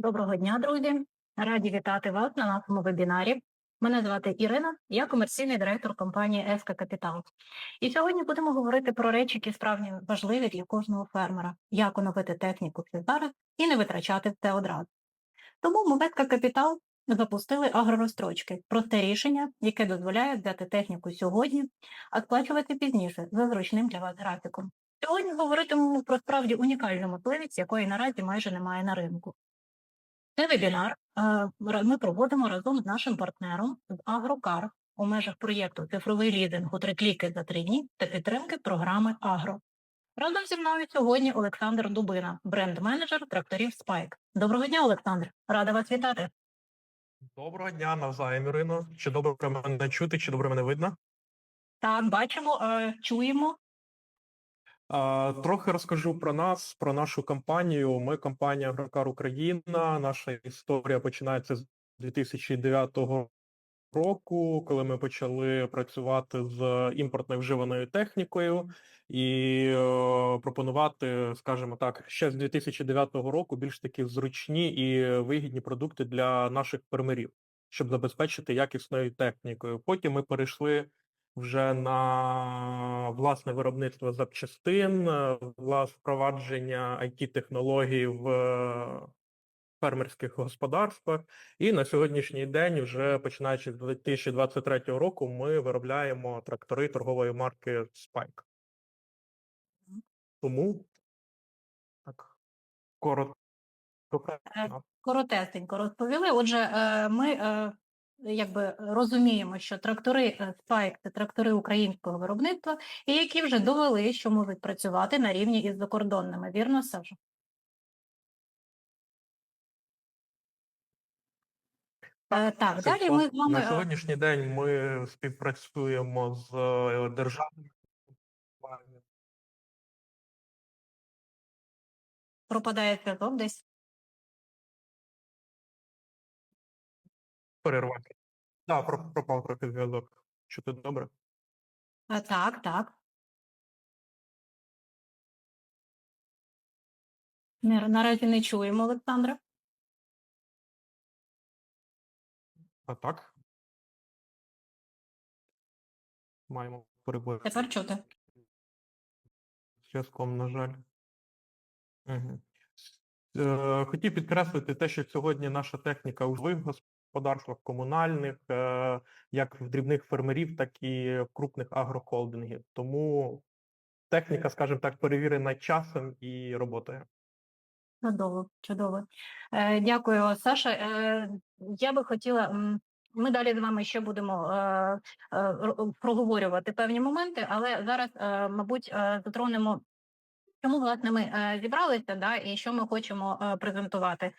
Доброго дня, друзі! Раді вітати вас на нашому вебінарі. Мене звати Ірина, я комерційний директор компанії Еска Капітал. І сьогодні будемо говорити про речі, які справді важливі для кожного фермера, як оновити техніку ще зараз і не витрачати це одразу. Тому Еска Капітал запустили агророзстрочки просте рішення, яке дозволяє взяти техніку сьогодні, а сплачувати пізніше за зручним для вас графіком. Сьогодні говоритимемо про справді унікальну можливість, якої наразі майже немає на ринку. Цей вебінар е, ми проводимо разом з нашим партнером з Агрокар у межах проєкту Цифровий лізинг у три кліки за три дні та підтримки програми Агро. Разом зі мною сьогодні Олександр Дубина, бренд-менеджер тракторів Spike. Доброго дня, Олександр! Рада вас вітати. Доброго дня, навзаєм, Ірино. Чи добре мене чути, чи добре мене видно? Так, бачимо, е, чуємо. Трохи розкажу про нас, про нашу компанію. Ми компанія Агрокар Україна. Наша історія починається з 2009 року, коли ми почали працювати з імпортною вживаною технікою і е, пропонувати, скажімо так, ще з 2009 року більш такі зручні і вигідні продукти для наших фермерів, щоб забезпечити якісною технікою. Потім ми перейшли вже на власне виробництво запчастин, е, власне впровадження it технологій в е, фермерських господарствах. І на сьогоднішній день, вже починаючи з 2023 року, ми виробляємо трактори торгової марки Spike. Тому так коротко. Е, Коротесенько розповіли. Отже, ми якби розуміємо, що трактори е, Spike – це трактори українського виробництва, і які вже довели, що можуть працювати на рівні із закордонними. Вірно, Саша? Е, Так, далі все. ми з вами на е, сьогоднішній день ми співпрацюємо з державними пропадає зв'язок десь. Перервати. Так, про- пропав трохи зв'язок. Чути добре? Е, Так, так. Не- Наразі не чуємо Олександра. А так. Маємо перебої. Тепер чути. зв'язком, на жаль. Угу. Е, хотів підкреслити те, що сьогодні наша техніка у живих господарствах, комунальних, е, як в дрібних фермерів, так і в крупних агрохолдингів. Тому техніка, скажімо так, перевірена часом і роботою. Чудово, чудово. Е, Дякую, Саша. Е, Я би хотіла. Ми далі з вами ще будемо е, е, проговорювати певні моменти, але зараз, е, мабуть, е, затронемо, чому власне ми е, зібралися, да, і що ми хочемо е, презентувати.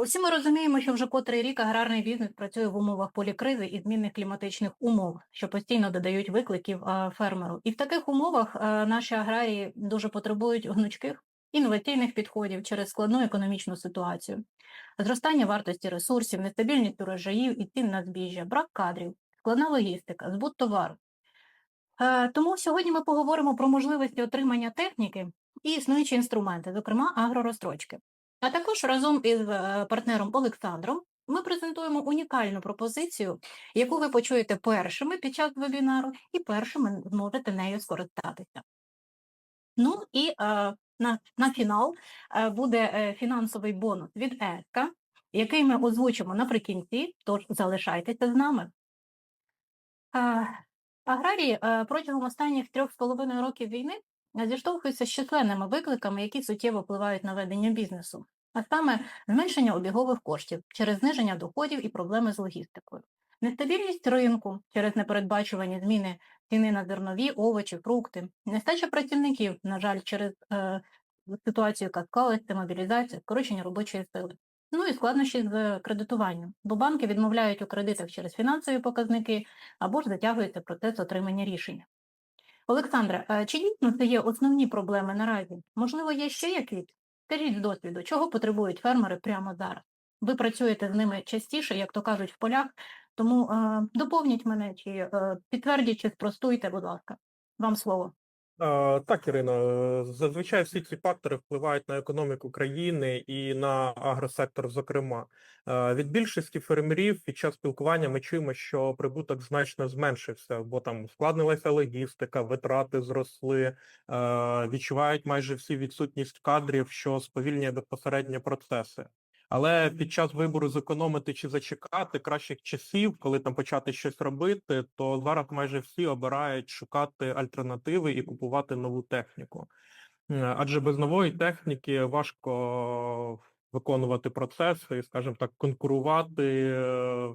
Усі ми розуміємо, що вже котрий рік аграрний бізнес працює в умовах полікризи і змінних кліматичних умов, що постійно додають викликів фермеру. І в таких умовах наші аграрії дуже потребують гнучких інноваційних підходів через складну економічну ситуацію, зростання вартості ресурсів, нестабільність урожаїв і цін на збіжжя, брак кадрів, складна логістика, збут товару. Тому сьогодні ми поговоримо про можливості отримання техніки і існуючі інструменти, зокрема агророзстрочки. А також разом із е, партнером Олександром ми презентуємо унікальну пропозицію, яку ви почуєте першими під час вебінару, і першими зможете нею скористатися. Ну і е, на, на фінал е, буде е, фінансовий бонус від ЕСКА, який ми озвучимо наприкінці, тож залишайтеся з нами. Аграрії протягом останніх трьох з половиною років війни зіштовхуються з численними викликами, які суттєво впливають на ведення бізнесу, а саме зменшення обігових коштів через зниження доходів і проблеми з логістикою, нестабільність ринку через непередбачувані зміни ціни на зернові, овочі, фрукти, нестача працівників, на жаль, через е, ситуацію, яка склалася, мобілізація, скорочення робочої сили. Ну і складнощі з кредитуванням, бо банки відмовляють у кредитах через фінансові показники або ж затягується процес отримання рішення. Олександре, е, чи дійсно це є основні проблеми наразі? Можливо, є ще якісь? Скажіть з досвіду, чого потребують фермери прямо зараз? Ви працюєте з ними частіше, як то кажуть, в полях, тому е, доповніть мене чи е, підтвердіть, чи спростуйте, будь ласка. Вам слово. Так, Ірино, е, зазвичай всі ці фактори впливають на економіку країни і на агросектор, зокрема. Від більшості фермерів під час спілкування ми чуємо, що прибуток значно зменшився, бо там ускладнилася логістика, витрати зросли, відчувають майже всі відсутність кадрів, що сповільнює безпосередньо процеси. Але під час вибору зекономити чи зачекати кращих часів, коли там почати щось робити, то зараз майже всі обирають шукати альтернативи і купувати нову техніку. Е, Адже без нової техніки важко виконувати процеси і, скажімо так, конкурувати е,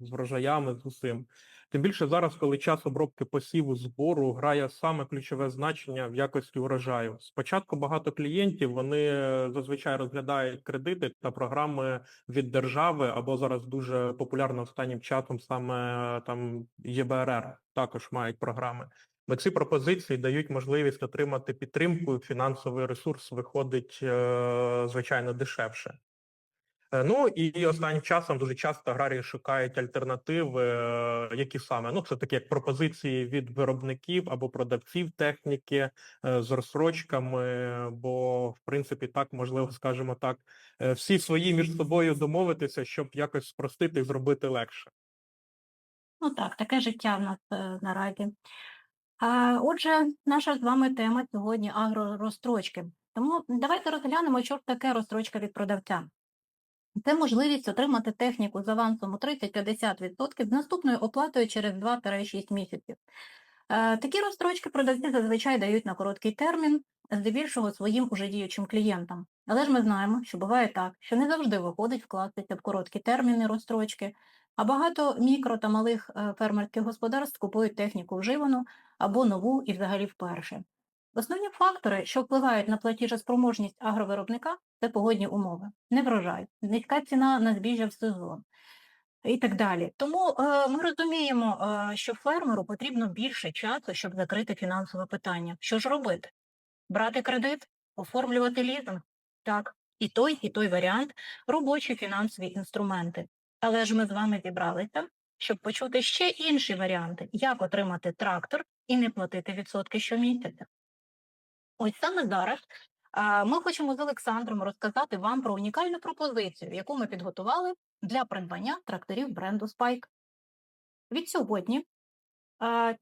з врожаями з усім. Тим більше зараз, коли час обробки посіву збору грає саме ключове значення в якості урожаю. Спочатку багато клієнтів вони е, зазвичай розглядають кредити та програми від держави, або зараз дуже популярно останнім часом саме е, там ЄБРР також мають програми. Бо ці пропозиції дають можливість отримати підтримку. Фінансовий ресурс виходить е, звичайно дешевше. Е, Ну і останнім часом дуже часто аграрії шукають альтернативи, е, які саме ну це такі як пропозиції від виробників або продавців техніки е, з розсрочками. Бо в принципі так можливо, скажімо так, всі свої між собою домовитися, щоб якось спростити і зробити легше. Ну так, таке життя в нас наразі. Отже, наша з вами тема сьогодні агророзстрочки. Тому давайте розглянемо, що таке розстрочка від продавця. Це можливість отримати техніку з авансом у 30-50% з наступною оплатою через 2-6 місяців. Е, Такі розстрочки продавці зазвичай дають на короткий термін, здебільшого своїм уже діючим клієнтам. Але ж ми знаємо, що буває так, що не завжди виходить вкластися в короткі терміни розстрочки, а багато мікро та малих е, фермерських господарств купують техніку вживану або нову і взагалі вперше. Основні фактори, що впливають на платіжеспроможність агровиробника, це погодні умови, неврожай, низька ціна на збіжжя в сезон і так далі. Тому е, ми розуміємо, е, що фермеру потрібно більше часу, щоб закрити фінансове питання. Що ж робити? Брати кредит, оформлювати лізинг? Так, і той, і той варіант робочі фінансові інструменти. Але ж ми з вами зібралися, щоб почути ще інші варіанти, як отримати трактор і не платити відсотки щомісяця. Ось саме зараз ми хочемо з Олександром розказати вам про унікальну пропозицію, яку ми підготували для придбання тракторів бренду Spike. Від сьогодні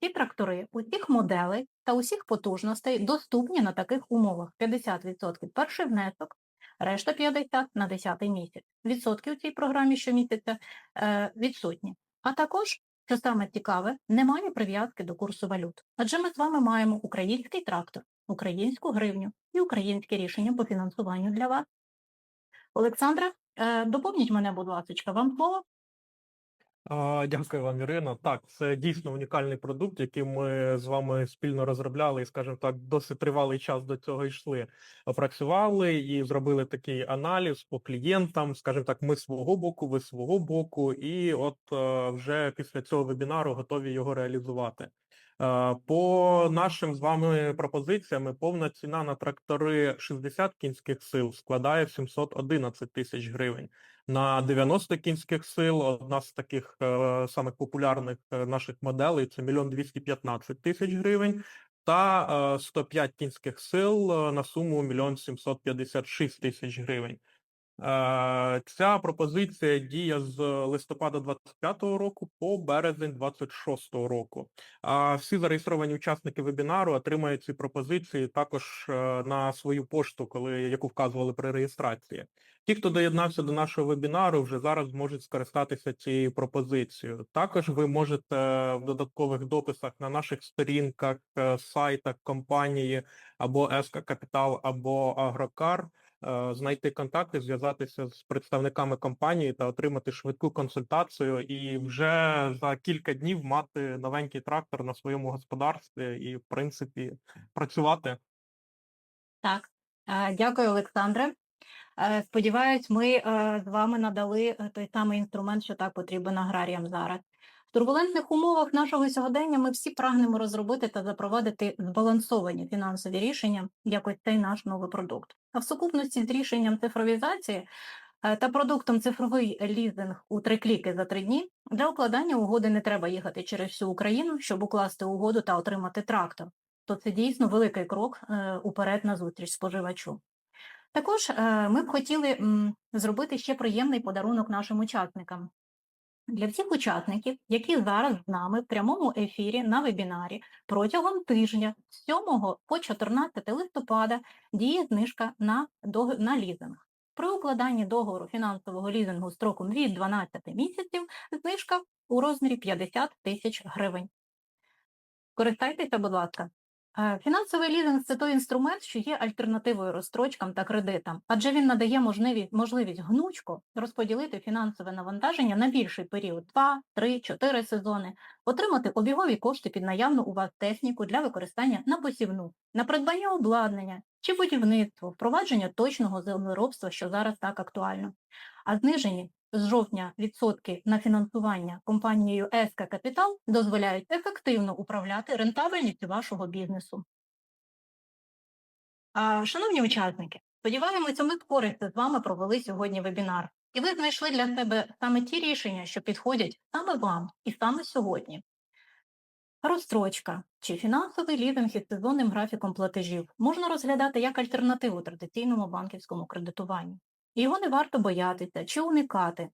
ці трактори усіх моделей та усіх потужностей доступні на таких умовах: 50% перший внесок, решта 50% на 10 місяць. Відсотки у цій програмі щомісяця е, відсутні. А також, що саме цікаве, немає прив'язки до курсу валют. Адже ми з вами маємо український трактор, українську гривню і українське рішення по фінансуванню для вас. Олександра, е, доповніть мене, будь ласка, вам слово. Дякую вам, Ірина. Так, це дійсно унікальний продукт, який ми з вами спільно розробляли і, скажімо так, досить тривалий час до цього йшли. Опрацювали і зробили такий аналіз по клієнтам. Скажімо так, ми свого боку, ви свого боку, і от е, вже після цього вебінару готові його реалізувати. Е, По нашим з вами пропозиціям, повна ціна на трактори 60 кінських сил складає 711 тисяч гривень. На 90 кінських сил одна з таких е, самих популярних е, наших моделей це 1 215 тисяч гривень, та е, 105 кінських сил е, на суму 1 756 тисяч гривень. Е, Ця пропозиція діє з листопада 25-го року по березень 26-го року. А всі зареєстровані учасники вебінару отримають ці пропозиції також е, на свою пошту, коли яку вказували при реєстрації. Ті, хто доєднався до нашого вебінару, вже зараз можуть скористатися цією пропозицією. Також ви можете в додаткових дописах на наших сторінках, е, сайтах компанії або СК Капітал, або Агрокар знайти контакти, зв'язатися з представниками компанії та отримати швидку консультацію, і вже за кілька днів мати новенький трактор на своєму господарстві і, в принципі, працювати. Так, е, дякую, Олександре. Е, Сподіваюсь, ми е, з вами надали е, той самий інструмент, що так потрібен аграріям зараз. В турбулентних умовах нашого сьогодення ми всі прагнемо розробити та запровадити збалансовані фінансові рішення, як ось цей наш новий продукт. А в сукупності з рішенням цифровізації е, та продуктом цифровий лізинг у три кліки за три дні для укладання угоди не треба їхати через всю Україну, щоб укласти угоду та отримати трактор. то це дійсно великий крок е, уперед на зустріч споживачу. Також е, ми б хотіли зробити ще приємний подарунок нашим учасникам. Для всіх учасників, які зараз з нами в прямому ефірі на вебінарі протягом тижня з 7 по 14 листопада діє знижка на, на лізинг. При укладанні договору фінансового лізингу строком від 12 місяців знижка у розмірі 50 тисяч гривень. Користайтеся, будь ласка. Фінансовий лізинг це той інструмент, що є альтернативою розстрочкам та кредитам, адже він надає можливість, можливість гнучко розподілити фінансове навантаження на більший період 2, 3, 4 сезони, отримати обігові кошти під наявну у вас техніку для використання на посівну, на придбання обладнання чи будівництво, впровадження точного землеробства, що зараз так актуально. А знижені з жовтня відсотки на фінансування компанією ЕСКА Капітал дозволяють ефективно управляти рентабельністю вашого бізнесу. А, Шановні учасники, сподіваємося, ми з з вами провели сьогодні вебінар, і ви знайшли для себе саме ті рішення, що підходять саме вам і саме сьогодні. Розстрочка чи фінансовий лізинг із сезонним графіком платежів можна розглядати як альтернативу традиційному банківському кредитуванню. Його не варто боятися чи уникати.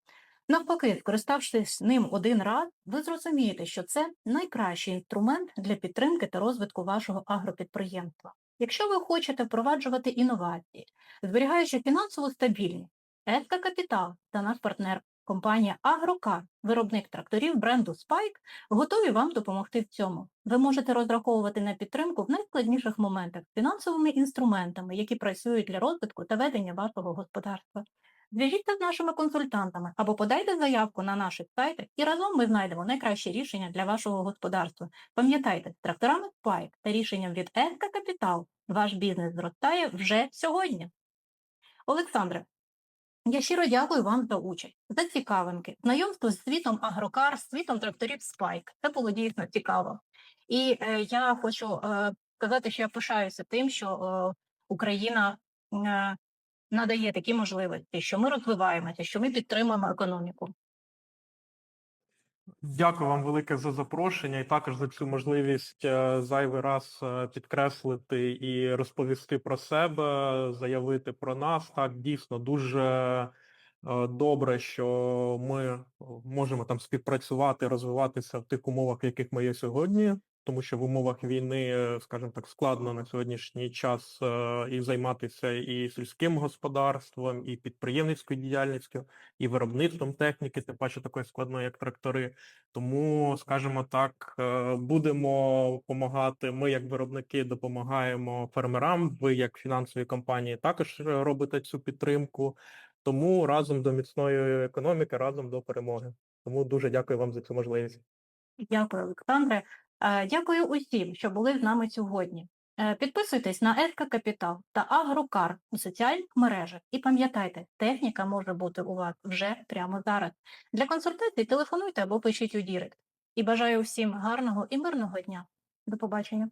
Навпаки, скориставшись ним один раз, ви зрозумієте, що це найкращий інструмент для підтримки та розвитку вашого агропідприємства. Якщо ви хочете впроваджувати інновації, зберігаючи фінансову стабільність, ЕСКА Капітал та наш партнер компанія Агрокар, виробник тракторів бренду Spike, готові вам допомогти в цьому. Ви можете розраховувати на підтримку в найскладніших моментах фінансовими інструментами, які працюють для розвитку та ведення вашого господарства. Зв'яжіться з нашими консультантами або подайте заявку на наших сайтах, і разом ми знайдемо найкраще рішення для вашого господарства. Пам'ятайте, з тракторами Spike та рішенням від ЕСКА Капітал ваш бізнес зростає вже сьогодні. Олександре, я щиро дякую вам за участь, за цікавинки, знайомство з світом агрокар, світом тракторів Спайк. Це було дійсно цікаво. І е, я хочу е, сказати, що я пишаюся тим, що е, Україна е, надає такі можливості, що ми розвиваємося, що ми підтримуємо економіку. Дякую вам велике за запрошення і також за цю можливість е, зайвий раз е, підкреслити і розповісти про себе, заявити про нас. Так, дійсно дуже е, добре, що ми можемо там співпрацювати, розвиватися в тих умовах, в яких ми є сьогодні. Тому що в умовах війни, е, скажімо так, складно на сьогоднішній час е, і займатися і сільським господарством, і підприємницькою діяльністю, і виробництвом техніки, тим паче такої складної, як трактори. Тому, скажімо так, е, будемо допомагати. Ми, як виробники, допомагаємо фермерам. Ви, як фінансові компанії, також робите цю підтримку. Тому разом до міцної економіки, разом до перемоги. Тому дуже дякую вам за цю можливість. Дякую, Олександре. Е, Дякую усім, що були з нами сьогодні. Е, Підписуйтесь на Еска Капітал та Агрокар у соціальних мережах і пам'ятайте, техніка може бути у вас вже прямо зараз. Для консультацій телефонуйте або пишіть у Дірект. І бажаю всім гарного і мирного дня. До побачення.